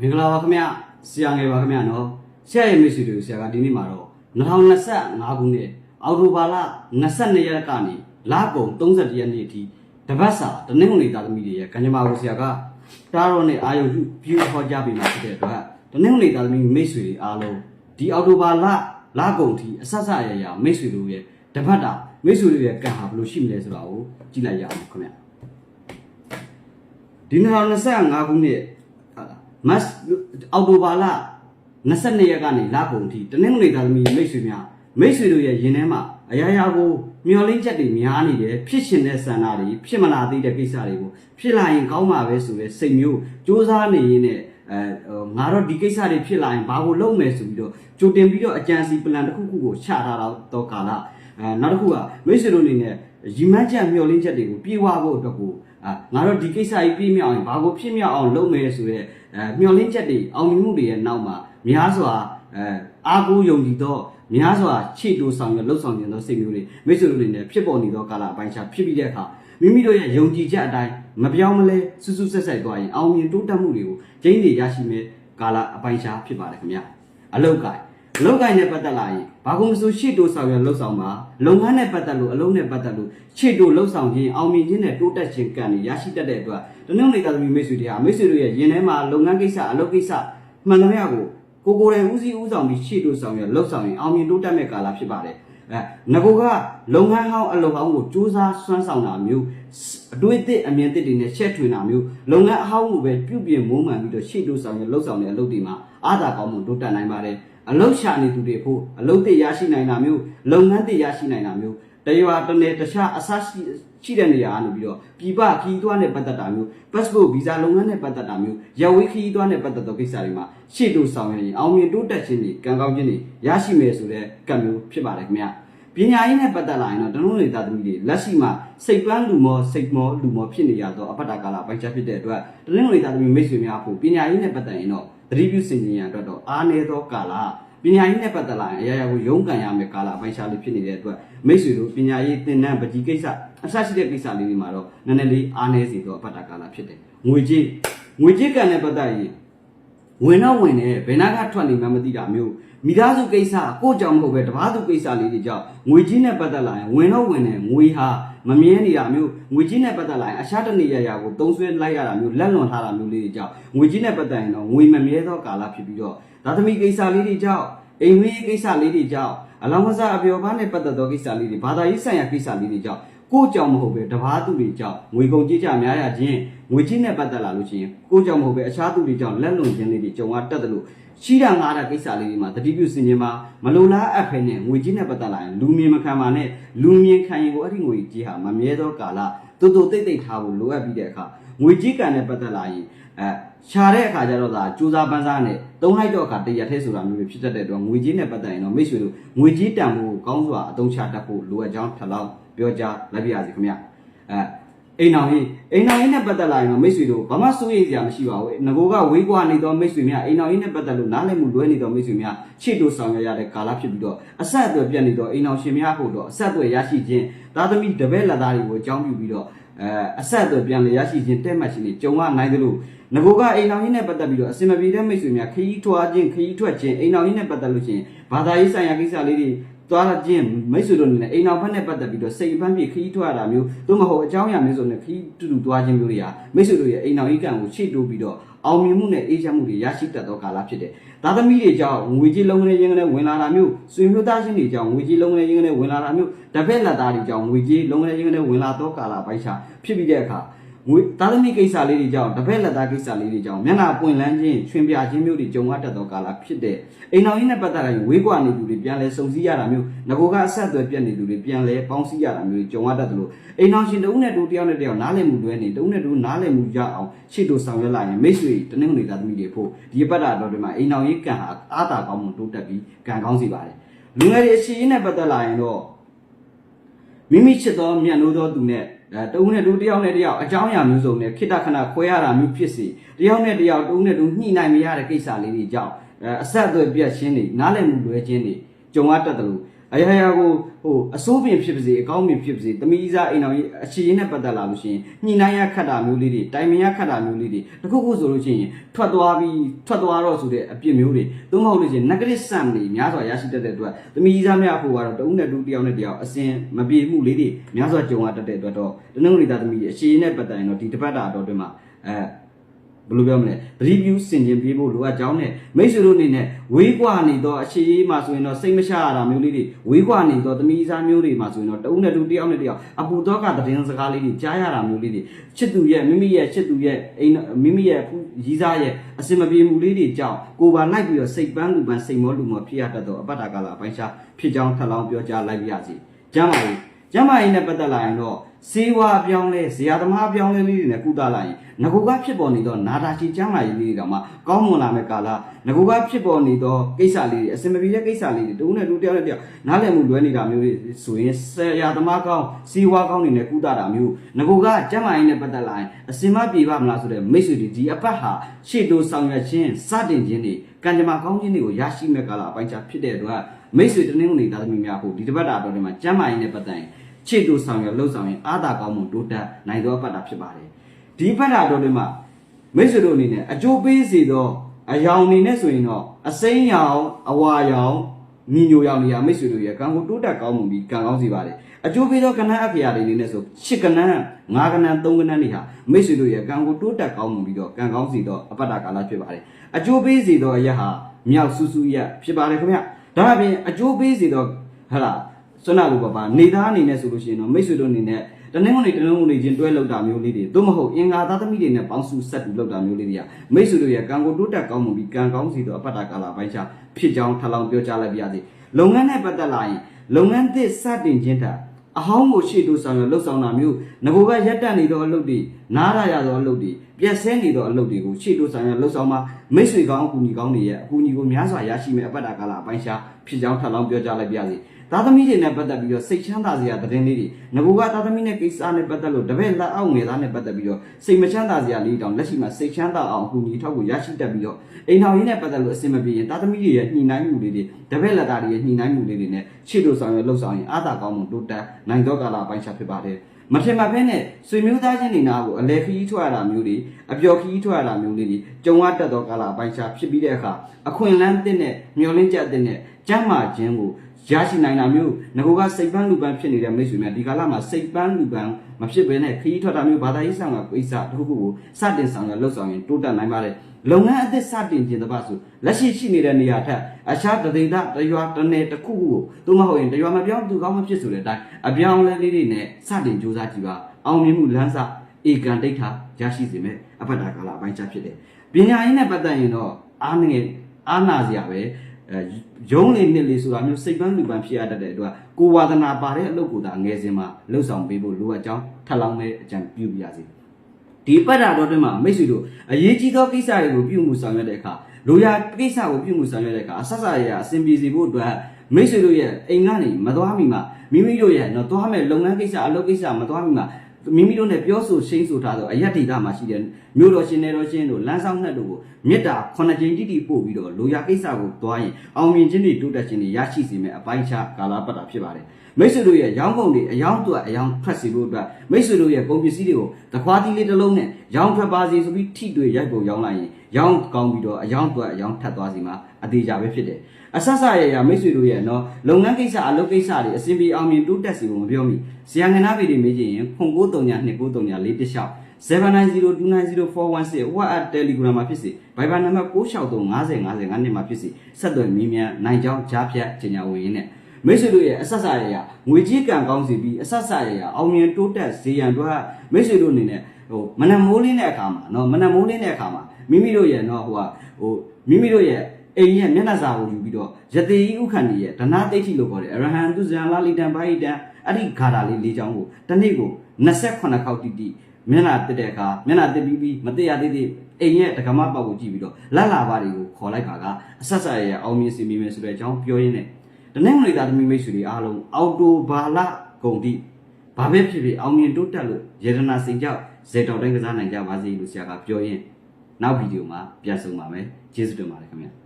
မင်္ဂလာပါခင်ဗျဆရာငယ်ပါခင်ဗျနော်ဆရာရဲ့မိတ်ဆွေတို့ဆရာကဒီနေ့မှာတော့2025ခုနှစ်အောက်တိုဘာလ22ရက်ကနေလကုန်31ရက်နေ့အထိတပတ်စာတနင်္ဂနွေသားသမီးတွေရဲ့ကံကြမ္မာကိုဆရာကတားတော့နဲ့အာယုံပြုပြုဟောကြားပေးမှာဖြစ်တဲ့အတွက်တနင်္ဂနွေသားသမီးမိတ်ဆွေတွေအားလုံးဒီအောက်တိုဘာလလကုန်ထိအဆက်ဆက်ရရမိတ်ဆွေတို့ရဲ့တပတ်တာမိတ်ဆွေတို့ရဲ့ကံဟာဘယ်လိုရှိမလဲဆိုတာကိုကြည့်လိုက်ရအောင်ခင်ဗျဒီ2025ခုနှစ် မတ်အောက်တိုဘာလ22ရက်ကနေလကုန်ထိတနင်္ဂနွေသားသမီးမိတ်ဆွေများမိတ်ဆွေတို့ရဲ့ရင်ထဲမှာအရာရာကိုမျောလင်းချက်တွေများနေတယ်ဖြစ်ရှင်တဲ့ဆန္ဒတွေဖြစ်မလာသေးတဲ့ကိစ္စတွေကိုဖြစ်လာရင်ကောင်းမှာပဲဆိုတဲ့စိတ်မျိုးစူးစမ်းနေရင်းနဲ့အဲငါတော့ဒီကိစ္စတွေဖြစ်လာရင်ဘာကိုလုပ်မယ်ဆိုပြီးတော့ကြိုတင်ပြီးတော့အကြံစီပလန်တစ်ခုခုကိုချထားတော့တော့ကာလအဲနောက်တစ်ခုကမိတ်ဆွေတို့အနေနဲ့ ရီမန်းချက်မျောလင်းချက်တွေကိုပြေဝဖို့အတွက်ကိုအာငါတို့ဒီကိစ္စကြီးပြည့်မြောက်ရင်ဘာကိုဖြစ်မြောက်အောင်လုပ်မယ်ဆိုတဲ့အဲမျောလင်းချက်တွေအောင်မြင်မှုတွေရဲ့နောက်မှာများစွာအဲအားကိုးယုံကြည်တော့များစွာခြေတိုးဆောင်ရလှုပ်ဆောင်ခြင်းသောစိတ်မျိုးတွေမိတ်ဆွေတို့တွေနဲ့ဖြစ်ပေါ်နေသောကာလအပိုင်းခြားဖြစ်ပြီးတဲ့အခါမိမိတို့ရဲ့ယုံကြည်ချက်အတိုင်းမပြောင်းမလဲစွစွဆက်ဆက်သွားရင်အောင်မြင်တိုးတက်မှုတွေကိုကျင်းနေရရှိမဲ့ကာလအပိုင်းခြားဖြစ်ပါတယ်ခင်ဗျအလောက်ကိုင်အ လောက်ကိုင်နဲ့ပတ်သက်လာရင်ဘာကုန်မဆိုရှေ့တိုးဆောင်ရလှုပ်ဆောင်ပါလုပ်ငန်းနဲ့ပတ်သက်လို့အလုံးနဲ့ပတ်သက်လို့ရှေ့တိုးလှုပ်ဆောင်ခြင်းအောင်မြင်ခြင်းနဲ့တိုးတက်ခြင်းကံတွေရရှိတတ်တဲ့အတွက်တနင်္ဂနွေသားသမီးမိတ်ဆွေတွေဟာမိတ်ဆွေတို့ရဲ့ရင်ထဲမှာလုပ်ငန်းကိစ္စအလုပ်ကိစ္စမှန်သမျှကိုကိုကိုယ်တိုင်ဦးစီးဦးဆောင်ပြီးရှေ့တိုးဆောင်ရလှုပ်ဆောင်ရင်အောင်မြင်တိုးတက်မဲ့ကာလဖြစ်ပါတယ်အဲငကိုကလုပ်ငန်းဟောင်းအလုပ်ဟောင်းကိုစူးစမ်းစွမ်းဆောင်တာမျိုးအတွေ့အသစ်အမြင်သစ်တွေနဲ့ရှက်ထွင်တာမျိုးလုပ်ငန်းအဟောင်းကိုပဲပြုပြင်မိုးမှန်ပြီးတော့ရှေ့တိုးဆောင်ရလှုပ်ဆောင်တဲ့အလုပ်တွေမှာအားသာကောင်းမှုတိုးတက်နိုင်ပါတယ် အလုတ်ရှာနေသူတွေဖို့အလုတ်တစ်ရရှိနိုင်တာမျိုးလုပ်ငန်းတစ်ရရှိနိုင်တာမျိုးတရွာတစ်နယ်တခြားအဆရှိရှိတဲ့နေရာကနေပြီးတော့ပြည်ပခီးသွားနဲ့ပတ်သက်တာမျိုး passport visa လုပ်ငန်းနဲ့ပတ်သက်တာမျိုးရဝေးခီးသွားနဲ့ပတ်သက်သောကိစ္စတွေမှာရှေ့တိုးဆောင်ရရင်အောင်မြင်တိုးတက်ခြင်းတွေကံကောင်းခြင်းတွေရရှိမယ်ဆိုတဲ့ကံမျိုးဖြစ်ပါတယ်ခင်ဗျ ပညာရေးနဲ့ပတ်သက်လာရင်တော့တနုံးနေသားသမီးတွေလက်ရှိမှာစိတ်ပန်းလူမောစိတ်မောလူမောဖြစ်နေရတော့အပတ္တကာလပိုင်းခြားဖြစ်တဲ့အတွက်တနင်္ဂနွေသားသမီးမိတ်ဆွေများဖို့ပညာရေးနဲ့ပတ်သက်ရင်တော့သတိပြုစင်ကြင်ရအတွက်တော့အားနည်းသောကာလပညာရေးနဲ့ပတ်သက်လာရင်အရာရာကိုရုန်းကန်ရမယ်ကာလအပိုင်းခြားလေးဖြစ်နေတဲ့အတွက်မိတ်ဆွေတို့ပညာရေးသင်တန်းပကြီးကိစ္စအစရှိတဲ့ကိစ္စလေးတွေမှာတော့နည်းနည်းလေးအားနည်းစေသောအပတ္တကာလဖြစ်တယ်ငွေကြေးငွေကြေးကံနဲ့ပတ်သက်ရင်ဝင်တော့ဝင်တယ်ဘယ်နာကထွက်နေမှမသိတာမျိုး မိသားစုကိစ္စကိုယ့်ကြောင့်မဟုတ်ပဲတပားသူကိစ္စလေးတွေကြောင့်ငွေကြေးနဲ့ပတ်သက်လာရင်ဝင်တော့ဝင်တယ်ငွေဟာမမြဲနေတာမျိုးငွေကြေးနဲ့ပတ်သက်လာရင်အရှားတနေရရာကိုသုံးဆွဲလိုက်ရတာမျိုးလက်လွန်ထားတာမျိုးလေးတွေကြောင့်ငွေကြေးနဲ့ပတ်သက်ရင်တော့ငွေမမြဲသောကာလဖြစ်ပြီးတော့ဒါသမီကိစ္စလေးတွေကြောင့်အိမ်ဝင်းကိစ္စလေးတွေကြောင့်အလောင်းမစားအပျော်ပါးနဲ့ပတ်သက်သောကိစ္စလေးတွေဘာသာရေးဆိုင်ရာကိစ္စလေးတွေကြောင့်ကိုယ့်ကြောင့်မဟုတ်ပဲတပားသူတွေကြောင့်ငွေကုန်ကြေးကြများရခြင်းငွေကြေးနဲ့ပတ်သက်လာလို့ရှိရင်ကိုယ့်ကြောင့်မဟုတ်ပဲအခြားသူတွေကြောင့်လက်လွန်ခြင်းလေးတွေကြုံရတတ်တယ်လို့ ရှိတာငားတာကိစ္စလေးတွေမှာတတိပြုစင်ခြင်းမှာမလိုလားအပ်ဖဲနဲ့ငွေကြေးနဲ့ပတ်သက်လာရင်လူမြင်မခံပါနဲ့လူမြင်ခံရင်ကိုအဲ့ဒီငွေကြေးဟာမမြဲသောကာလတူတူတိတ်တိတ်ထားဖို့လိုအပ်ပြီးတဲ့အခါငွေကြေးကံနဲ့ပတ်သက်လာရင်အဲရှာတဲ့အခါကျတော့ဒါစူးစားပန်းစားနဲ့တုံးလိုက်တော့အခါတရထဲဆိုတာမျိုးတွေဖြစ်တတ်တဲ့အတွက်ငွေကြေးနဲ့ပတ်သက်ရင်တော့မိတ်ဆွေတို့ငွေကြေးတန်ဖို့ကောင်းစွာအသုံးချတတ်ဖို့လိုအပ်ကြောင်းထပ်လောင်းပြောကြားလိုက်ပါရစေခင်ဗျအဲ အိမ်တော်ကြီးအိမ်တော်ကြီးနဲ့ပတ်သက်လာရင်တော့မိတ်ဆွေတို့ဘာမှစိုးရိမ်စရာမရှိပါဘူးငကိုကဝေးကွာနေတော့မိတ်ဆွေများအိမ်တော်ကြီးနဲ့ပတ်သက်လို့နားလည်မှုလွဲနေတော့မိတ်ဆွေများရှေ့တိုးဆောင်ရွက်ရတဲ့ကာလဖြစ်ပြီးတော့အဆက်အသွယ်ပြတ်နေတော့အိမ်တော်ရှင်များဖို့တော့အဆက်အသွယ်ရရှိခြင်းသာသမီတပည့်လက်သားတွေကိုအကြောင်းပြုပြီးတော့အဲအဆက်အသွယ်ပြန်လည်ရရှိခြင်းတဲ့မှတ်ခြင်းတွေကြုံရနိုင်တယ်လို့ငကိုကအိမ်တော်ကြီးနဲ့ပတ်သက်ပြီးတော့အစင်မပြေတဲ့မိတ်ဆွေများခရီးထွားခြင်းခရီးထွက်ခြင်းအိမ်တော်ကြီးနဲ့ပတ်သက်လို့ရှိရင်ဘာသာရေးဆိုင်ရာကိစ္စလေးတွေ သွားလာခြင်းမိတ်ဆွေတို့အနေနဲ့အိမ်တော်ဘက်နဲ့ပတ်သက်ပြီးတော့စိတ်ပန်းပြေခရီးထွက်ရတာမျိုးသို့မဟုတ်အကြောင်းအရာမျိုးစုံနဲ့ခရီးတူတူသွားခြင်းမျိုးတွေဟာမိတ်ဆွေတို့ရဲ့အိမ်တော်ကြီးကံကိုရှေ့တိုးပြီးတော့အောင်မြင်မှုနဲ့အေးချမ်းမှုတွေရရှိတတ်သောကာလဖြစ်တယ်။သားသမီးတွေကြောင့်ငွေကြီးလုံးနေခြင်းနဲ့ဝင်လာတာမျိုးဆွေမျိုးသားချင်းတွေကြောင့်ငွေကြီးလုံးနေခြင်းနဲ့ဝင်လာတာမျိုးတပည့်လက်သားတွေကြောင့်ငွေကြီးလုံးနေခြင်းနဲ့ဝင်လာသောကာလပိုက်ချဖြစ်ပြီးတဲ့အခါ ငွေသားသမီးကိစ္စလေးတွေကြောင့်တပည့်လက်သားကိစ္စလေးတွေကြောင့်မျက်နှာပွင့်လန်းခြင်းချွင်ပြခြင်းမျိုးတွေကြုံရတတ်သောကာလဖြစ်တဲ့အိမ်တော်ကြီးနဲ့ပတ်သက်တဲ့ဝေးကွာနေသူတွေပြန်လဲစုံစည်းရတာမျိုးငကိုကအဆက်အသွယ်ပြတ်နေသူတွေပြန်လဲပေါင်းစည်းရတာမျိုးတွေကြုံရတတ်တယ်လို့အိမ်တော်ရှင်တဦးနဲ့တူတယောက်နဲ့တယောက်နားလည်မှုတွဲနေတဦးနဲ့တူနားလည်မှုရအောင်ရှေ့တို့ဆောင်ရွက်လာရင်မိတ်ဆွေတနင်္ဂနွေသားသမီးတွေဖို့ဒီပတ်တာတော်တွေမှာအိမ်တော်ကြီးကံဟာအားတာကောင်းမှုတိုးတက်ပြီးကံကောင်းစေပါတယ်လူငယ်တွေအရှိအနဲ့ပတ်သက်လာရင်တော့မိမိချစ်သောမြတ်နိုးသောသူနဲ့ အဲတဦးနဲ့တူတယောက်နဲ့တယောက်အကြောင်းအရာမျိုးစုံနဲ့ခိတ္တခဏခွဲရတာမျိုးဖြစ်စီတယောက်နဲ့တယောက်တဦးနဲ့တူညှိနိုင်မရတဲ့ကိစ္စလေးတွေကြောင့်အဲအဆက်အသွယ်ပြတ်ခြင်းတွေနားလည်မှုလွဲခြင်းတွေကြုံရတတ်တယ်လို့ အရာရာကိုဟိုအစိုးပင်ဖြစ်ပါစေအကောင်းပင်ဖြစ်ပါစေတမိစားအိမ်တော်ကြီးအခြေရင်းနဲ့ပတ်သက်လာလို့ရှိရင်ညှိနှိုင်းရခတ်တာမျိုးလေးတွေတိုင်ပင်ရခတ်တာမျိုးလေးတွေတခုခုဆိုလို့ရှိရင်ထွက်သွားပြီးထွက်သွားတော့ဆိုတဲ့အပြစ်မျိုးတွေသို့မဟုတ်လို့ရှိရင် negative sum တွေများစွာရရှိတတ်တဲ့အတွက်တမိစားများဖို့ကတော့တဦးနဲ့တူတယောက်နဲ့တယောက်အစင်မပြေမှုလေးတွေများစွာကြုံရတတ်တဲ့အတွက်တော့တနင်္ဂနွေသားသမီးတွေအခြေရင်းနဲ့ပတ်သက်ရင်တော့ဒီတစ်ပတ်တာတော့တွင်မှာအဲ ဘယ်လိုပြောမလဲသတိပြုစင်ကျင်ပြေးဖို့လိုအပ်ကြောင်းနဲ့မိတ်ဆွေတို့အနေနဲ့ဝေးကွာနေတော့အခြေရေးမှာဆိုရင်တော့စိတ်မချရတာမျိုးလေးတွေဝေးကွာနေတော့သမီးစားမျိုးတွေမှာဆိုရင်တော့တဦးနဲ့တူတယောက်နဲ့တယောက်အပူတော့ကသတင်းစကားလေးတွေကြားရတာမျိုးလေးတွေချစ်သူရဲ့မိမိရဲ့ချစ်သူရဲ့အိမ်မိမိရဲ့ရီးစားရဲ့အစင်မပြေမှုလေးတွေကြောင့်ကိုယ်ပါလိုက်ပြီးတော့စိတ်ပန်းလူပန်းစိတ်မောလူမောဖြစ်ရတတ်တော့အပတ်တာကလာအပိုင်းခြားဖြစ်ကြောင်းထပ်လောင်းပြောကြားလိုက်ပါရစေကျမ်းပါရေး ကျမ်းမာရေးနဲ့ပတ်သက်လာရင်တော့စေဝါအပြောင်းလဲဇေယသမားအပြောင်းလဲလေးတွေနဲ့ကုသလာရင်ငကိုကဖြစ်ပေါ်နေတော့နာတာချီကျမ်းမာရေးလေးတွေတောင်မှကောင်းမွန်လာမဲ့ကာလငကိုကဖြစ်ပေါ်နေတော့ကိစ္စလေးတွေအစင်မပြေတဲ့ကိစ္စလေးတွေတဦးနဲ့တူတယောက်နဲ့တယောက်နားလည်မှုလွဲနေတာမျိုးတွေဆိုရင်ဇေယသမားကောင်းစေဝါကောင်းနေနဲ့ကုသတာမျိုးငကိုကကျမ်းမာရေးနဲ့ပတ်သက်လာရင်အစင်မပြေပါမလားဆိုတဲ့မိတ်ဆွေတွေဒီအပတ်ဟာရှေ့တိုးဆောင်ရွက်ခြင်းစတင်ခြင်းတွေကံကြမ္မာကောင်းခြင်းတွေကိုရရှိမဲ့ကာလအပိုင်းခြားဖြစ်တဲ့အတွက်မိတ်ဆွေတနင်္ဂနွေသားသမီးများဖို့ဒီတစ်ပတ်တာတော်တွေမှာကျမ်းမာရေးနဲ့ပတ်သက်ရင် ခြေတူဆောင်ရလှုပ်ဆောင်ရင်အာသာကောင်းမှုတိုးတက်နိုင်သောပတ်တာဖြစ်ပါတယ်ဒီပတ်တာတော်တွေမှာမိတ်ဆွေတို့အနေနဲ့အကျိုးပေးစေသောအယောင်နေနဲ့ဆိုရင်တော့အစိမ်းရောင်အဝါရောင်ညီညိုရောင်နေရာမိတ်ဆွေတို့ရဲ့ကံကိုတိုးတက်ကောင်းမှုပြီးကံကောင်းစေပါတယ်အကျိုးပေးသောကဏ္ဍအဖျားတွေအနေနဲ့ဆိုရှစ်ကဏ္ဍငါးကဏ္ဍသုံးကဏ္ဍတွေဟာမိတ်ဆွေတို့ရဲ့ကံကိုတိုးတက်ကောင်းမှုပြီးတော့ကံကောင်းစေသောအပတ်တာကာလဖြစ်ပါတယ်အကျိုးပေးစေသောအရာဟာမြောက်ဆူဆူရက်ဖြစ်ပါတယ်ခင်ဗျဒါအပြင်အကျိုးပေးစေသောဟလာ စွမ်းနာလိုပါပါနေသားအနေနဲ့ဆိုလို့ရှိရင်တော့မိတ်ဆွေတို့အနေနဲ့တနင်္ဂနွေတနင်္ဂနွေချင်းတွဲလောက်တာမျိုးလေးတွေသို့မဟုတ်အင်္ဂါသားသမီးတွေနဲ့ပေါင်းစုဆက်တူလောက်တာမျိုးလေးတွေကမိတ်ဆွေတို့ရဲ့ကံကိုတိုးတက်ကောင်းမှုပြီးကံကောင်းစီတော့အပတ်တာကာလပိုင်းခြားဖြစ်ကြောင်းထပ်လောင်းပြောကြားလိုက်ပါရစေလုပ်ငန်းနဲ့ပတ်သက်လာရင်လုပ်ငန်းသစ်စတင်ခြင်းတာအဟောင်းကိုရှေ့တိုးဆောင်ရလှုပ်ဆောင်တာမျိုးငဘိုကရက်တက်နေသောအလုပ်တွေနားရရသောအလုပ်တွေပြက်ဆဲနေသောအလုပ်တွေကိုရှေ့တိုးဆောင်ရလှုပ်ဆောင်မှာမိတ်ဆွေကောင်းအကူအညီကောင်းတွေရဲ့အကူအညီကိုများစွာရရှိမဲ့အပတ်တာကာလအပိုင်းခြားဖြစ်ကြောင်းထပ်လောင်းပြောကြားလိုက်ပါရစေ သားသမီးတွေနဲ့ပတ်သက်ပြီးတော့စိတ်ချမ်းသာစရာသတင်းလေးတွေငကူကသားသမီးနဲ့ကိစ္စနဲ့ပတ်သက်လို့တပည့်လက်အောက်ငယ်သားနဲ့ပတ်သက်ပြီးတော့စိတ်မချမ်းသာစရာလေးတောင်လက်ရှိမှာစိတ်ချမ်းသာအောင်အကူအညီထောက်ကိုရရှိတတ်ပြီးတော့အိမ်တော်ကြီးနဲ့ပတ်သက်လို့အဆင်မပြေရင်သားသမီးတွေရဲ့ညှိနှိုင်းမှုလေးတွေတပည့်လက်သားတွေရဲ့ညှိနှိုင်းမှုလေးတွေနဲ့ချစ်လို့ဆောင်ရလှုပ်ဆောင်ရင်အားသာကောင်းမှုတိုးတက်နိုင်သောကာလအပိုင်းခြားဖြစ်ပါတယ်မထင်မှတ်ဖဲနဲ့ဆွေမျိုးသားချင်းတွေနာကိုအလဲခီးထွက်ရတာမျိုးတွေအပျော်ခီးထွက်ရတာမျိုးလေးတွေကြုံရတတ်သောကာလအပိုင်းခြားဖြစ်ပြီးတဲ့အခါအခွင့်အလန်းတဲ့နဲ့မျောလင်းချက်တဲ့နဲ့ကြမ်းမာခြင်းကို ရရှိနိုင်တာမျိုးငကိုကစိတ်ပန်းလူပန်းဖြစ်နေတဲ့မိတ်ဆွေများဒီကာလမှာစိတ်ပန်းလူပန်းမဖြစ်ဘဲနဲ့ခရီးထွက်တာမျိုးဘာသာရေးဆောင်ကကိစ္စတစ်ခုခုကိုစတင်ဆောင်ရလှုပ်ဆောင်ရင်တိုးတက်နိုင်ပါတယ်လုပ်ငန်းအသစ်စတင်ခြင်းတပတ်ဆိုလက်ရှိရှိနေတဲ့နေရာထက်အခြားတသိန်းသားတရွာတစ်နယ်တစ်ခုခုကိုသို့မဟုတ်ရင်တရွာမပြောင်းသူကောင်းမဖြစ်ဆိုတဲ့အတိုင်းအပြောင်းလဲလေးတွေနဲ့စတင်ကြိုးစားကြည့်ပါအောင်မြင်မှုလမ်းစာဧကန်ဒိဋ္ဌာရရှိစေမယ်အဖတ်တာကာလအပိုင်းချဖြစ်တယ်ပညာရေးနဲ့ပတ်သက်ရင်တော့အားငယ်အားနာစရာပဲအဲ ရုံးလေးနှစ်လေးဆိုတာမျိုးစိတ်ပန်းလူပန်းဖြစ်ရတတ်တဲ့အတွက်ကိုဝါဒနာပါတဲ့အလုပ်ကိုသာငယ်စဉ်မှာလှုပ်ဆောင်ပေးဖို့လိုအပ်ကြောင်းထပ်လောင်းတဲ့အကြံပြုပြရစီဒီပတ်တာတော့တွင်မှာမိတ်ဆွေတို့အရေးကြီးသောကိစ္စတွေကိုပြုမှုဆောင်ရွက်တဲ့အခါလိုရာကိစ္စကိုပြုမှုဆောင်ရွက်တဲ့အခါအဆက်ဆက်ရရအဆင်ပြေစေဖို့အတွက်မိတ်ဆွေတို့ရဲ့အိမ်ကနေမသွားမီမှာမိမိတို့ရဲ့တော့သွားမဲ့လုပ်ငန်းကိစ္စအလုပ်ကိစ္စမသွားမီမှာမိမိတို့နဲ့ပြောဆိုရှင်းဆိုထားသောအယက်ဒေတာမှာရှိတဲ့ မြို့တော်ရှင်နယ်တော်ရှင်တို့လမ်းဆောင်နှက်တို့ကိုမေတ္တာခုနှစ်ကြိမ်တိတိပို့ပြီးတော့လိုရာကိစ္စကိုသွားရင်အောင်မြင်ခြင်းတွေတိုးတက်ခြင်းတွေရရှိစေမယ့်အပိုင်းခြားကာလပတ်တာဖြစ်ပါတယ်မိတ်ဆွေတို့ရဲ့ရောင်းကုန်တွေအယောင်းတွက်အယောင်းထွက်စီဖို့အတွက်မိတ်ဆွေတို့ရဲ့ကုန်ပစ္စည်းတွေကိုတခွားတီးလေးတစ်လုံးနဲ့ရောင်းထွက်ပါစီဆိုပြီးထိတွေ့ရိုက်ပုံရောင်းလိုက်ရင်ရောင်းကောင်းပြီးတော့အယောင်းတွက်အယောင်းထပ်သွားစီမှာအသေးကြပဲဖြစ်တယ်အဆက်ဆက်ရရမိတ်ဆွေတို့ရဲ့နော်လုပ်ငန်းကိစ္စအလုပ်ကိစ္စတွေအစဉ်ပြေအောင်မြင်တိုးတက်စီဖို့မပြောမိဇာငနာပေတွေမေးချင်ရင်ဖုန်ကို တုံညာ2ကိုတုံညာ4တစ်လျှောက်790290416 WhatsApp Telegram မှာဖြစ်စေ Viber နံပါတ်96350505နှစ်မှာဖြစ်စေဆက်သွယ်မိမြန်နိုင်ကြောင်းကြားဖြတ်ကြေညာဝင်ရင်းနဲ့မိတ်ဆွေတို့ရဲ့အဆက်ဆက်ရရငွေကြီးကံကောင်းစီပြီးအဆက်ဆက်ရရအောင်မြင်တိုးတက်စေရန်တို့မိတ်ဆွေတို့အနေနဲ့ဟိုမနက်မိုးလင်းတဲ့အခါမှာနော်မနက်မိုးလင်းတဲ့အခါမှာမိမိတို့ရဲ့နော်ဟိုကဟိုမိမိတို့ရဲ့အိမ်ရဲ့မျက်နှာစာကိုယူပြီးတော့ယတိဥခန္ဒီရဲ့ဒနာတိတ်တိလို့ခေါ်တယ်အရဟံသူဇံလာလိတံဘာဟိတံအဲ့ဒီဂါထာလေး၄ချောင်းကိုတစ်နေ့ကို28ခေါက်တိတိ မျက်နှာတက်တဲ့အခါမျက်နှာတက်ပြီးပြီးမတက်ရသေးသေးအိမ်ရဲ့ဒကမပေါက်ကိုကြည့်ပြီးတော့လက်လာပါတွေကိုခေါ်လိုက်ပါကအဆက်ဆက်ရဲ့အောင်မြင်စီမိမယ်ဆိုတဲ့အကြောင်းပြောရင်းနဲ့တနင်္ဂနွေသားသမီးမိတ်ဆွေတွေအားလုံးအော်တိုဘာလဂုံတိဘာပဲဖြစ်ဖြစ်အောင်မြင်တိုးတက်လို့ယေဒနာစိန်ကြောက်ဇေတော်တိုင်းကစားနိုင်ကြပါစေလို့ဆရာကပြောရင်းနောက်ဗီဒီယိုမှာပြန်ဆုံပါမယ်ကျေးဇူးတင်ပါတယ်ခင်ဗျာ